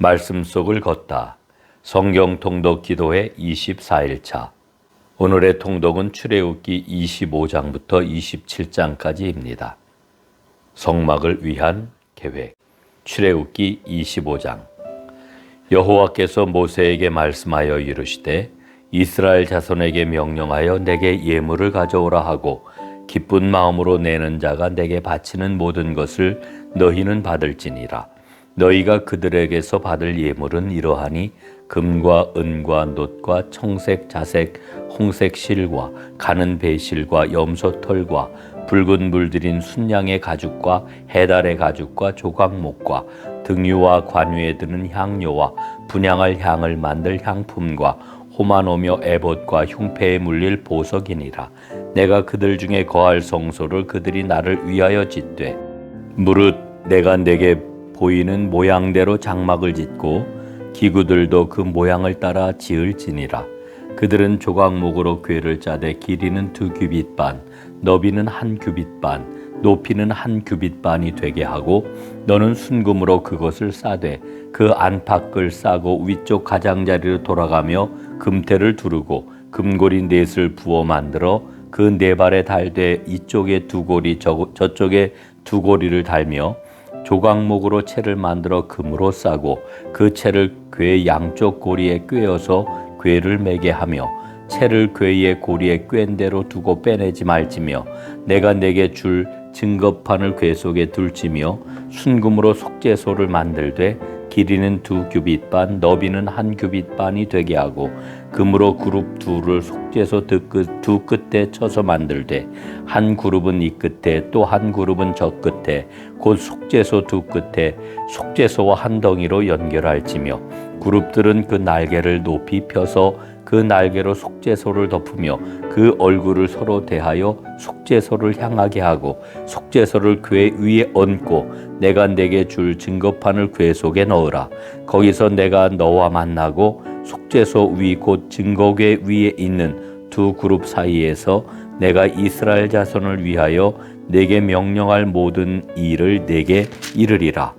말씀 속을 걷다. 성경 통독 기도회 24일차. 오늘의 통독은 출애굽기 25장부터 27장까지입니다. 성막을 위한 계획. 출애굽기 25장. 여호와께서 모세에게 말씀하여 이르시되 이스라엘 자손에게 명령하여 내게 예물을 가져오라 하고 기쁜 마음으로 내는 자가 내게 바치는 모든 것을 너희는 받을지니라. 너희가 그들에게서 받을 예물은 이러하니 금과 은과 놋과 청색, 자색, 홍색 실과 가는 배실과 염소 털과 붉은 물들인 순양의 가죽과 해달의 가죽과 조각목과 등유와 관유에 드는 향료와 분양할 향을 만들 향품과 호마노며 에봇과 흉패에 물릴 보석이니라. 내가 그들 중에 거할 성소를 그들이 나를 위하여 짓되 무릇 내가 내게 보이는 모양대로 장막을 짓고 기구들도 그 모양을 따라 지을지니라. 그들은 조각목으로 궤를 짜되 길이는 두 규빗 반 너비는 한 규빗 반 높이는 한 규빗 반이 되게 하고 너는 순금으로 그것을 싸되 그 안팎을 싸고 위쪽 가장자리로 돌아가며 금태를 두르고 금고리 넷을 부어 만들어 그 네 발에 달되 이쪽에 두 고리 저쪽에 두 고리를 달며 조각목으로 채를 만들어 금으로 싸고 그 채를 궤 양쪽 고리에 꿰어서 궤를 매게 하며 채를 궤의 고리에 꿰인 대로 두고 빼내지 말지며 내가 내게 줄 증거판을 궤 속에 둘지며 순금으로 속죄소를 만들되 길이는 두 규빗 반, 너비는 한 규빗 반이 되게 하고 금으로 그룹 둘을 속죄소 두 끝에 쳐서 만들되 한 그룹은 이 끝에 또 한 그룹은 저 끝에 곧 속죄소 두 끝에 속죄소와 한 덩이로 연결할지며 그룹들은 그 날개를 높이 펴서 그 날개로 속죄소를 덮으며 그 얼굴을 서로 대하여 속죄소를 향하게 하고 속죄소를 궤 위에 얹고 내가 내게 줄 증거판을 궤 속에 넣으라. 거기서 내가 너와 만나고 속죄소 위 곧 증거궤 위에 있는 두 그룹 사이에서 내가 이스라엘 자손을 위하여 내게 명령할 모든 일을 내게 이르리라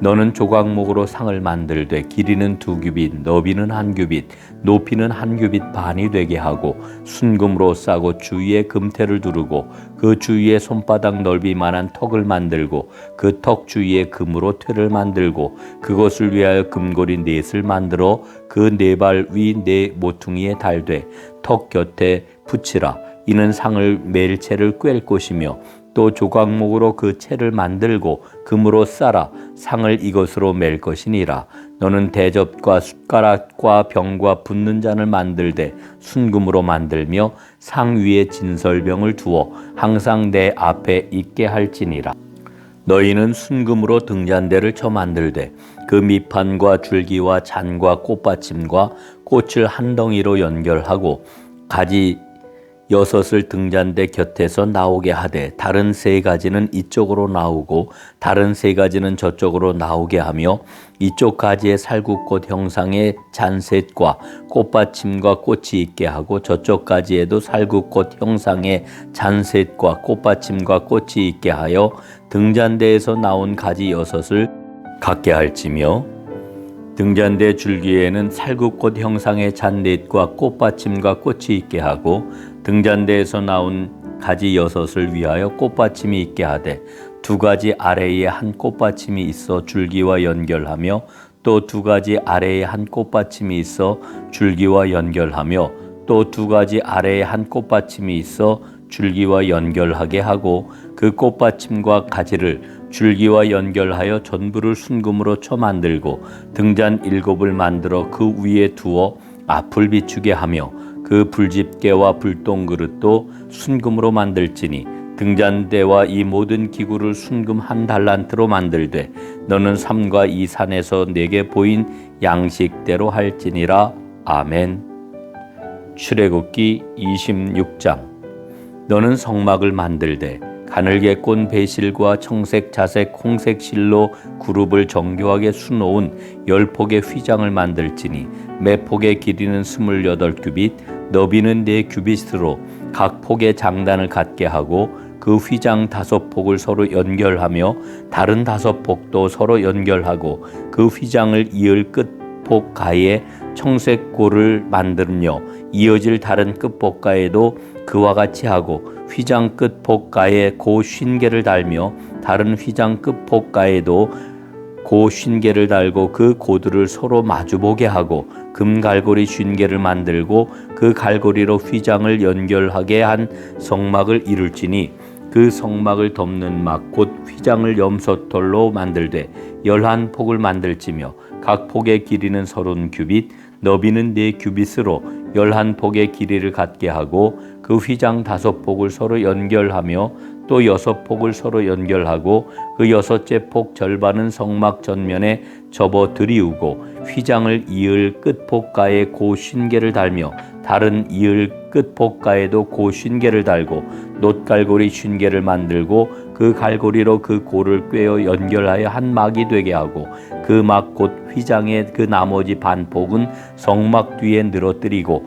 너는 조각목으로 상을 만들되 길이는 두 규빗, 너비는 한 규빗, 높이는 한 규빗 반이 되게 하고 순금으로 싸고 주위에 금태를 두르고 그 주위에 손바닥 넓이만한 턱을 만들고 그 턱 주위에 금으로 퇴를 만들고 그것을 위하여 금고리 넷을 만들어 그 네 발 위 네 모퉁이에 달되 턱 곁에 붙이라. 이는 상을 멜 채를 꿰 것이며 또 조각목으로 그 채를 만들고 금으로 싸라. 상을 이것으로 맬 것이니라. 너는 대접과 숟가락과 병과 붓는 잔을 만들되 순금으로 만들며 상 위에 진설병을 두어 항상 내 앞에 있게 할지니라. 너희는 순금으로 등잔대를 쳐 만들되 그 밑판과 줄기와 잔과 꽃받침과 꽃을 한 덩이로 연결하고 가지 여섯을 등잔대 곁에서 나오게 하되 다른 세 가지는 이쪽으로 나오고 다른 세 가지는 저쪽으로 나오게 하며 이쪽 가지에 살구꽃 형상의 잔셋과 꽃받침과 꽃이 있게 하고 저쪽 가지에도 살구꽃 형상의 잔셋과 꽃받침과 꽃이 있게 하여 등잔대에서 나온 가지 여섯을 갖게 할지며 등잔대 줄기에는 살구꽃 형상의 잔넷과 꽃받침과 꽃이 있게 하고 등잔대에서 나온 가지 여섯을 위하여 꽃받침이 있게 하되 두 가지 아래에 한 꽃받침이 있어 줄기와 연결하며 또 두 가지 아래에 한 꽃받침이 있어 줄기와 연결하며 또 두 가지 아래에 한 꽃받침이 있어 줄기와 연결하게 하고 그 꽃받침과 가지를 줄기와 연결하여 전부를 순금으로 쳐 만들고 등잔 일곱을 만들어 그 위에 두어 앞을 비추게 하며 그 불집게와 불똥 그릇도 순금으로 만들지니 등잔대와 이 모든 기구를 순금 한 달란트로 만들되 너는 삼과 이 산에서 내게 보인 양식대로 할지니라 아멘. 출애굽기 26장 너는 성막을 만들되 가늘게 꼰 배실과 청색, 자색, 홍색 실로 그룹을 정교하게 수놓은 열 폭의 휘장을 만들지니 매 폭의 길이는 스물여덟 규빗, 너비는 네 규빗으로 각 폭의 장단을 갖게 하고 그 휘장 다섯 폭을 서로 연결하며 다른 다섯 폭도 서로 연결하고 그 휘장을 이을 끝폭 가에 청색 고를 만들며 이어질 다른 끝폭 가에도 그와 같이 하고 휘장 끝폭 가에 고 쉰개를 달며 다른 휘장 끝폭 가에도 고 쉰개를 달고 그 고들을 서로 마주보게 하고 금 갈고리 쉰개를 만들고 그 갈고리로 휘장을 연결하게 한 성막을 이룰지니 그 성막을 덮는 막 곧 휘장을 염소털로 만들되 열한 폭을 만들지며 각 폭의 길이는 서른 규빗 너비는 네 규빗으로 열한 폭의 길이를 갖게 하고 그 휘장 다섯 폭을 서로 연결하며 또 여섯 폭을 서로 연결하고 그 여섯째 폭 절반은 성막 전면에 접어 들이우고 휘장을 이을 끝폭가에 고 쉰개를 달며 다른 이을 끝폭가에도 고 쉰개를 달고 놋갈고리 쉰개를 만들고 그 갈고리로 그 고를 꿰어 연결하여 한 막이 되게 하고 그 막 곧 휘장의 그 나머지 반폭은 성막 뒤에 늘어뜨리고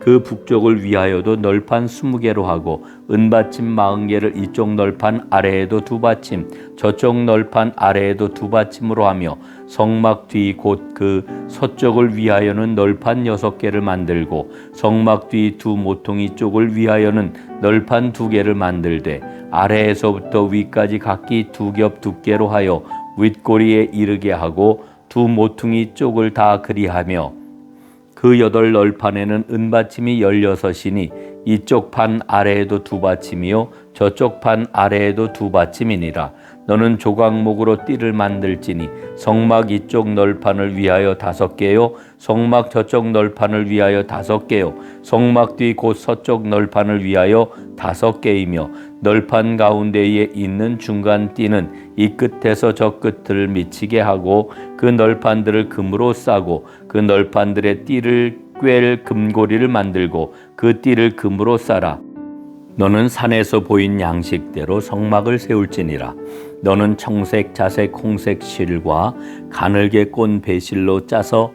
그 북쪽을 위하여도 널판 스무 개로 하고 은받침 마흔 개를 이쪽 널판 아래에도 두 받침 저쪽 널판 아래에도 두 받침으로 하며 성막 뒤 곧 그 서쪽을 위하여는 널판 여섯 개를 만들고 성막 뒤 두 모퉁이 쪽을 위하여는 널판 두 개를 만들되 아래에서부터 위까지 각기 두 겹 두께로 하여 윗꼬리에 이르게 하고 두 모퉁이 쪽을 다 그리하며 그 여덟 널판에는 은받침이 열여섯이니 이쪽 판 아래에도 두 받침이요 저쪽 판 아래에도 두 받침이니라. 너는 조각목으로 띠를 만들지니 성막 이쪽 널판을 위하여 다섯 개요 성막 저쪽 널판을 위하여 다섯 개요 성막 뒤 곧 서쪽 널판을 위하여 다섯 개이며 널판 가운데에 있는 중간 띠는 이 끝에서 저 끝을 미치게 하고 그 널판들을 금으로 싸고 그 널판들의 띠를 꿰를 금고리를 만들고 그 띠를 금으로 싸라. 너는 산에서 보인 양식대로 성막을 세울지니라. 너는 청색, 자색, 홍색 실과 가늘게 꼰 배실로 짜서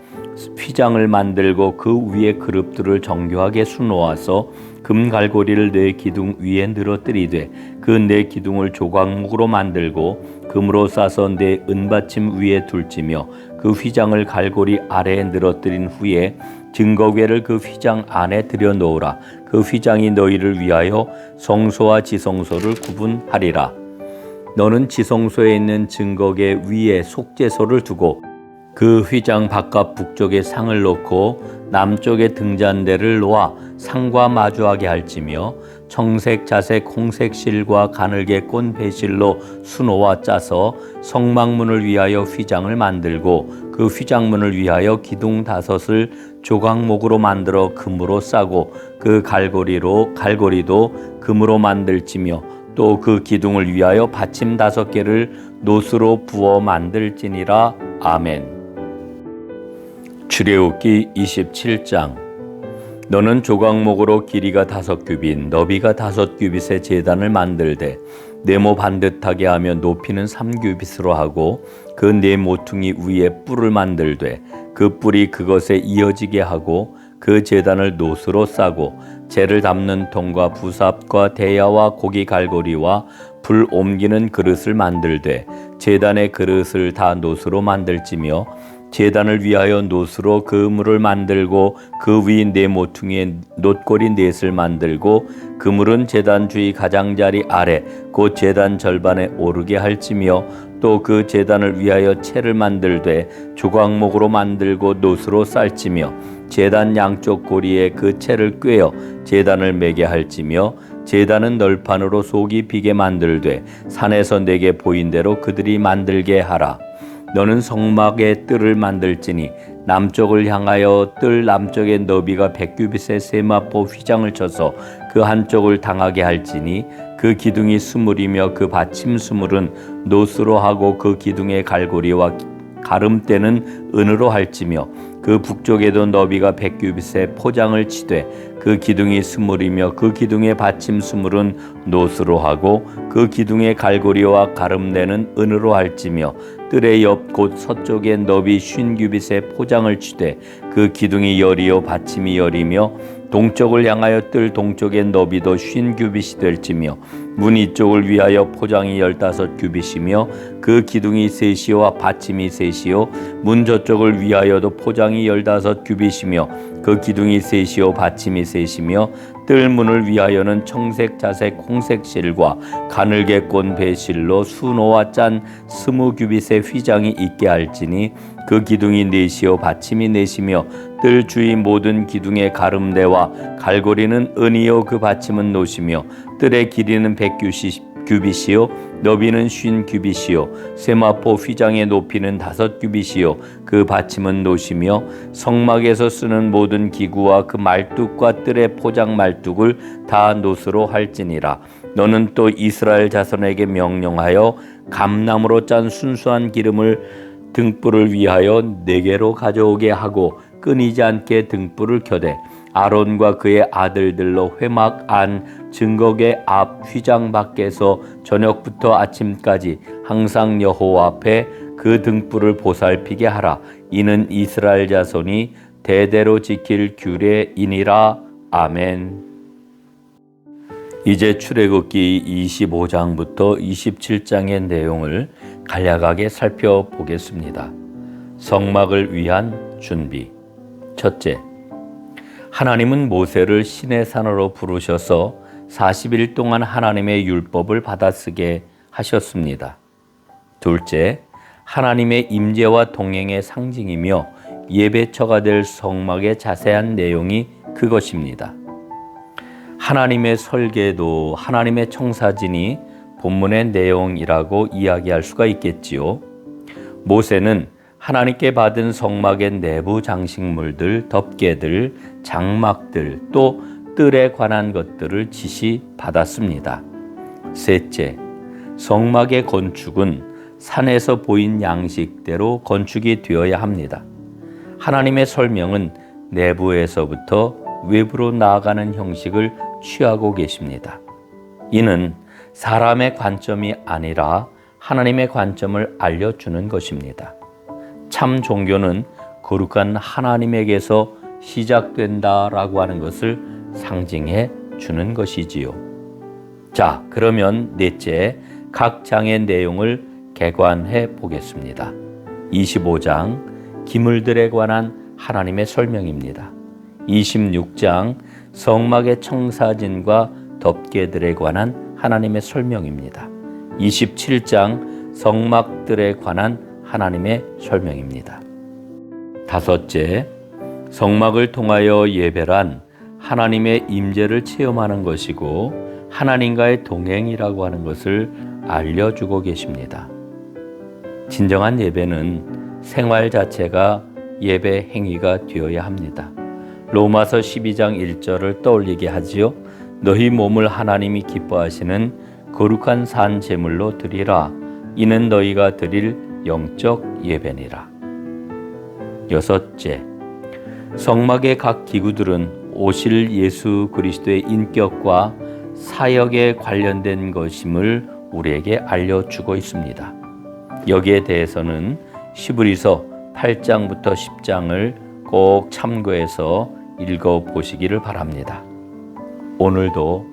휘장을 만들고 그 위에 그룹들을 정교하게 수놓아서 금갈고리를 내 기둥 위에 늘어뜨리되 그내 기둥을 조각목으로 만들고 금으로 싸서 내 은받침 위에 둘지며 그 휘장을 갈고리 아래에 늘어뜨린 후에 증거궤를 그 휘장 안에 들여 놓으라. 그 휘장이 너희를 위하여 성소와 지성소를 구분하리라. 너는 지성소에 있는 증거궤 위에 속죄소를 두고 그 휘장 바깥 북쪽에 상을 놓고 남쪽에 등잔대를 놓아 상과 마주하게 할지며 청색, 자색, 홍색 실과 가늘게 꼰 배실로 수놓아 짜서 성막문을 위하여 휘장을 만들고 그 휘장문을 위하여 기둥 다섯을 조각목으로 만들어 금으로 싸고 그 갈고리로 갈고리도 금으로 만들지며 또 그 기둥을 위하여 받침 다섯 개를 노스로 부어 만들지니라 아멘. 출애굽기 27장. 너는 조각목으로 길이가 다섯 규빗, 너비가 다섯 규빗의 제단을 만들되 네모 반듯하게 하며 높이는 삼 규빗으로 하고 그 네 모퉁이 위에 뿔을 만들되 그 뿔이 그것에 이어지게 하고 그 제단을 노스로 싸고 재를 담는 통과 부삽과 대야와 고기 갈고리와 불 옮기는 그릇을 만들되 제단의 그릇을 다 노스로 만들지며 제단을 위하여 노스로 그물을 만들고 그 위 네 모퉁이에 놋고리 넷을 만들고 그물은 제단 주위 가장자리 아래 곧 제단 절반에 오르게 할지며 또또그 제단을 위하여 채를 만들되 조각목으로 만들고 노스로 쌀지며 제단 양쪽 고리에 그 채를 꿰어 제단을 매게 할지며 제단은 널판으로 속이 비게 만들되 산에서 내게 보인 대로 그들이 만들게 하라 너는 성막의 뜰을 만들지니 남쪽을 향하여 뜰 남쪽의 너비가 백규빗의 세마포 휘장을 쳐서 그 한쪽을 당하게 할지니 그 기둥이 스물이며 그 받침 스물은 노스로 하고 그 기둥의 갈고리와 가름대는 은으로 할지며 그 북쪽에도 너비가 백규빗의 포장을 치되 그 기둥이 스물이며 그 기둥의 받침 스물은 노스로 하고 그 기둥의 갈고리와 가름대는 은으로 할지며 뜰의 옆곧 서쪽에 너비 쉰 규빗의 포장을 치되 그 기둥이 열이요 받침이 열이며 동쪽을 향하여 뜰 동쪽의 너비도 쉰 규빗이 될지며 문 이쪽을 위하여 포장이 열다섯 규빗이며 그 기둥이 셋이요 받침이 셋이요 문 저쪽을 위하여도 포장이 열다섯 규빗이며 그 기둥이 셋이요 받침이 셋이며 뜰 문을 위하여는 청색 자색 홍색 실과 가늘게 꼰 배실로 수노와 짠 스무 규빗의 휘장이 있게 할지니 그 기둥이 넷이요 받침이 넷이며 뜰 주위 모든 기둥의 가름대와 갈고리는 은이요 그 받침은 노시며 뜰의 길이는 백규빗이요. 너비는 쉰 규빗이요. 세마포 휘장의 높이는 다섯 규빗이요. 그 받침은 노시며 성막에서 쓰는 모든 기구와 그 말뚝과 뜰의 포장 말뚝을 다 노스로 할지니라. 너는 또 이스라엘 자손에게 명령하여 감나무로 짠 순수한 기름을 등불을 위하여 네 개로 가져오게 하고 끊이지 않게 등불을 켜되 아론과 그의 아들들로 회막 안 증거계 앞 휘장 밖에서 저녁부터 아침까지 항상 여호와 앞에 그 등불을 보살피게 하라 이는 이스라엘 자손이 대대로 지킬 규례이니라 아멘. 이제 출애굽기 25장부터 27장의 내용을 간략하게 살펴보겠습니다. 성막을 위한 준비. 첫째, 하나님은 모세를 신의 산으로 부르셔서 40일 동안 하나님의 율법을 받아쓰게 하셨습니다. 둘째, 하나님의 임재와 동행의 상징이며 예배처가 될 성막의 자세한 내용이 그것입니다. 하나님의 설계도 하나님의 청사진이 본문의 내용이라고 이야기할 수가 있겠지요. 모세는 하나님께 받은 성막의 내부 장식물들, 덮개들, 장막들, 또 뜰에 관한 것들을 지시 받았습니다. 셋째, 성막의 건축은 산에서 보인 양식대로 건축이 되어야 합니다. 하나님의 설명은 내부에서부터 외부로 나아가는 형식을 취하고 계십니다. 이는 사람의 관점이 아니라 하나님의 관점을 알려주는 것입니다. 참 종교는 거룩한 하나님에게서 시작된다라고 하는 것을 상징해 주는 것이지요. 자, 그러면 넷째, 각 장의 내용을 개관해 보겠습니다. 25장, 기물들에 관한 하나님의 설명입니다. 26장, 성막의 청사진과 덮개들에 관한 하나님의 설명입니다. 27장, 성막들에 관한 하나님의 설명입니다. 다섯째, 성막을 통하여 예배란 하나님의 임재를 체험하는 것이고 하나님과의 동행이라고 하는 것을 알려주고 계십니다. 진정한 예배는 생활 자체가 예배 행위가 되어야 합니다. 로마서 12장 1절을 떠올리게 하지요. 너희 몸을 하나님이 기뻐하시는 거룩한 산 제물로 드리라. 이는 너희가 드릴 영적 예배니라. 여섯째, 성막의 각 기구들은 오실 예수 그리스도의 인격과 사역에 관련된 것임을 우리에게 알려주고 있습니다. 여기에 대해서는 시브리서 8장부터 10장을 꼭 참고해서 읽어 보시기를 바랍니다. 오늘도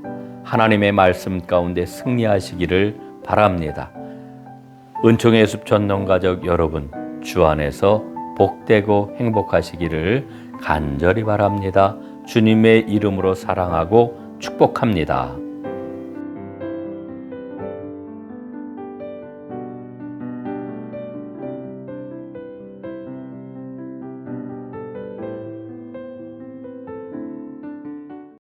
하나님의 말씀 가운데 승리하시기를 바랍니다. 은총의 숲 전동 가족 여러분 주 안에서 복되고 행복하시기를 간절히 바랍니다. 주님의 이름으로 사랑하고 축복합니다.